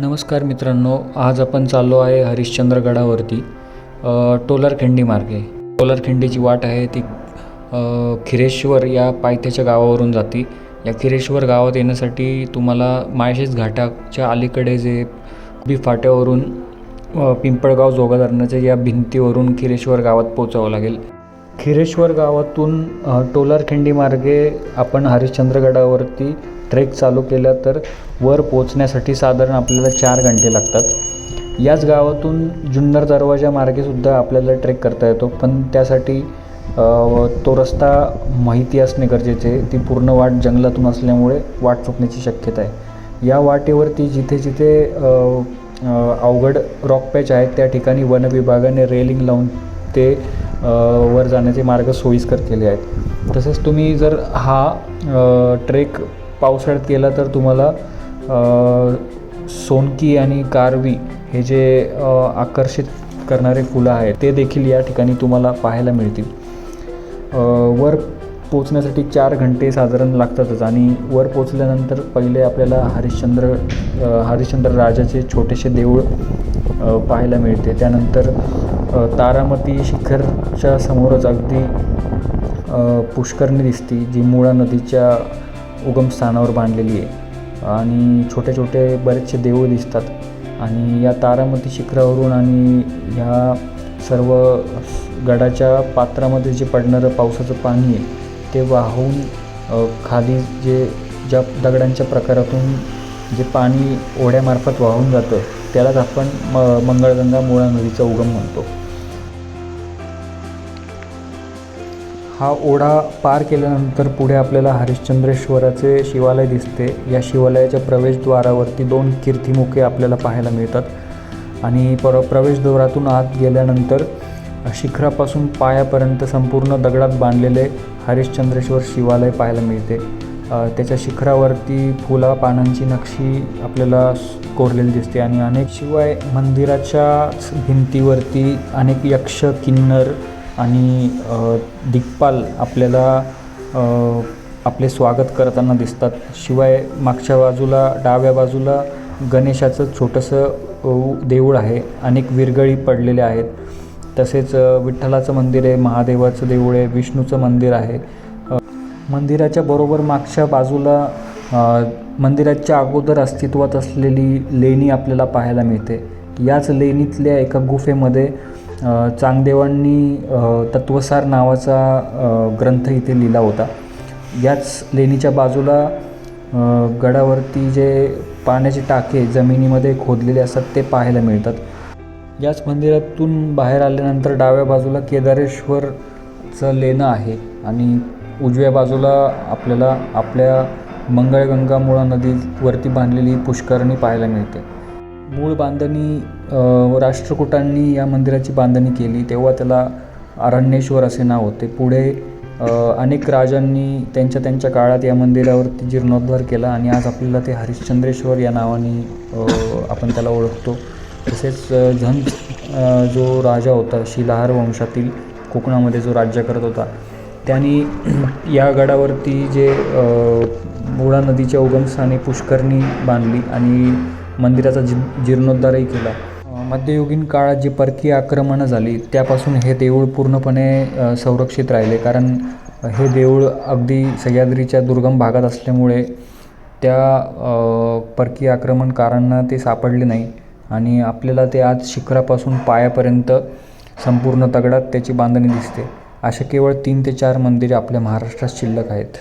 नमस्कार मित्रांनो आज आपण चाललो आहे हरिश्चंद्रगडावरती टोलरखिंडी टोलारखिंडी मार्गे. टोलारखिंडीची वाट आहे ती खिरेश्वर या पायथ्याच्या गावावरून जाते. या खिरेश्वर गावात येण्यासाठी तुम्हाला माळशेज घाटाच्या अलीकडे जे बी फाट्यावरून पिंपळगाव जोगाधरणाच्या या भिंतीवरून खिरेश्वर गावात पोचावं लागेल. खिरेश्वर गावातून टोलरखिंडी टोलारखिंडी मार्गे आपण हरिश्चंद्रगडावरती ट्रेक चालू केला तर वर पोचण्यासाठी साधारण आपल्याला चार घंटे लागतात. याच गावातून जुन्नर दरवाजा मार्गेसुद्धा आपल्याला ट्रेक करता येतो. पण त्यासाठी तो रस्ता माहिती असणे गरजेचे आहे. ती पूर्ण वाट जंगलातून असल्यामुळे वाट चुकण्याची शक्यता आहे. या वाटेवरती जिथे जिथे अवघड रॉक पॅच आहेत त्या ठिकाणी वन विभागाने रेलिंग लावून ते वर जाण्याचे मार्ग सोयीस्कर केले आहेत. तसेच तुम्ही जर हा ट्रेक पावसाळ्यात केला तर तुम्हाला सोनकी आणि कारवी हे जे आकर्षित करणारे फुलं आहेत ते देखील या ठिकाणी तुम्हाला पाहायला मिळतील. वर पोचण्यासाठी चार घंटे साधारण लागतातच आणि वर पोचल्यानंतर पहिले आपल्याला हरिश्चंद्र हरिश्चंद्र राजाचे छोटेसे देऊळ पाहायला मिळते. त्यानंतर तारामती शिखरच्या समोरच अगदी पुष्करणी दिसती जी मुळा नदीच्या उगमस्थानावर बांधलेली आहे. आणि छोटे छोटे बरेचसे देऊळ दिसतात. आणि या तारामती शिखरावरून आणि ह्या सर्व गडाच्या पात्रामध्ये जे पडणारं पावसाचं पाणी आहे ते वाहून खाली जे ज्या दगडांच्या प्रकारातून जे पाणी ओढ्यामार्फत वाहून जातं त्यालाच आपण म मंगळगंगा मुळा नदीचा उगम म्हणतो. हा ओढा पार केल्यानंतर पुढे आपल्याला हरिश्चंद्रेश्वराचे शिवालय दिसते. या शिवालयाच्या प्रवेशद्वारावरती दोन कीर्तिमुखे आपल्याला पाहायला मिळतात आणि पर प्रवेशद्वारातून आत गेल्यानंतर शिखरापासून पायापर्यंत संपूर्ण दगडात बांधलेले हरिश्चंद्रेश्वर शिवालय पाहायला मिळते. त्याच्या शिखरावरती फुला पानांची नक्षी आपल्याला कोरलेली दिसते आणि अनेक शिवाय मंदिराच्या भिंतीवरती अनेक यक्ष किन्नर आणि दिग्पाल आपल्याला आपले स्वागत करताना दिसतात. शिवाय मागच्या बाजूला डाव्या बाजूला गणेशाचं छोटंसं देऊळ आहे. अनेक विरगळी पडलेल्या आहेत. तसेच विठ्ठलाचं मंदिर आहे महादेवाचं देऊळ आहे विष्णूचं मंदिर आहे. मंदिराच्या बरोबर मागच्या बाजूला मंदिराच्या अगोदर अस्तित्वात असलेली लेणी आपल्याला पाहायला मिळते. याच लेणीतल्या एका गुफेमध्ये चांगदेवांनी तत्वसार नावाचा ग्रंथ इथे लिहिला होता. याच लेणीच्या बाजूला गडावरती जे पाण्याचे टाके जमिनीमध्ये खोदलेले असतात ते पाहायला मिळतात. याच मंदिरातून बाहेर आल्यानंतर डाव्या बाजूला केदारेश्वरचं लेणं आहे आणि उजव्या बाजूला आपल्याला आपल्या मंगळगंगा मुळा नदीवरती बांधलेली पुष्करणी पाहायला मिळते. मूळ बांधणी राष्ट्रकुटांनी राष्ट्रकूटांनी या मंदिराची बांधणी केली तेव्हा त्याला अरण्येश्वर असे नाव होते. पुढे अनेक राजांनी त्यांच्या त्यांच्या काळात या मंदिरावरती जीर्णोद्धार केला आणि आज आपल्याला ते हरिश्चंद्रेश्वर या नावाने आपण त्याला ओळखतो. तसेच झन झंज जो राजा होता शिलाहार वंशातील कोकणामध्ये जो राज्य करत होता त्यांनी या गडावरती जे मुळा नदीच्या उगमस्थानी पुष्करणी बांधली आणि मंदिराचा जी जीर्णोद्धारही केला. मध्ययुगीन काळात जी परकीय आक्रमणं झाली त्यापासून हे देऊळ पूर्णपणे संरक्षित राहिले. कारण हे देऊळ अगदी सह्याद्रीच्या दुर्गम भागात असल्यामुळे त्या परकीय आक्रमणकारांना ते सापडले नाही आणि आपल्याला ते आज शिखरापासून पायापर्यंत संपूर्ण दगडात त्याची बांधणी दिसते. अशा केवळ तीन ते चार मंदिरे आपल्या महाराष्ट्रात शिल्लक आहेत.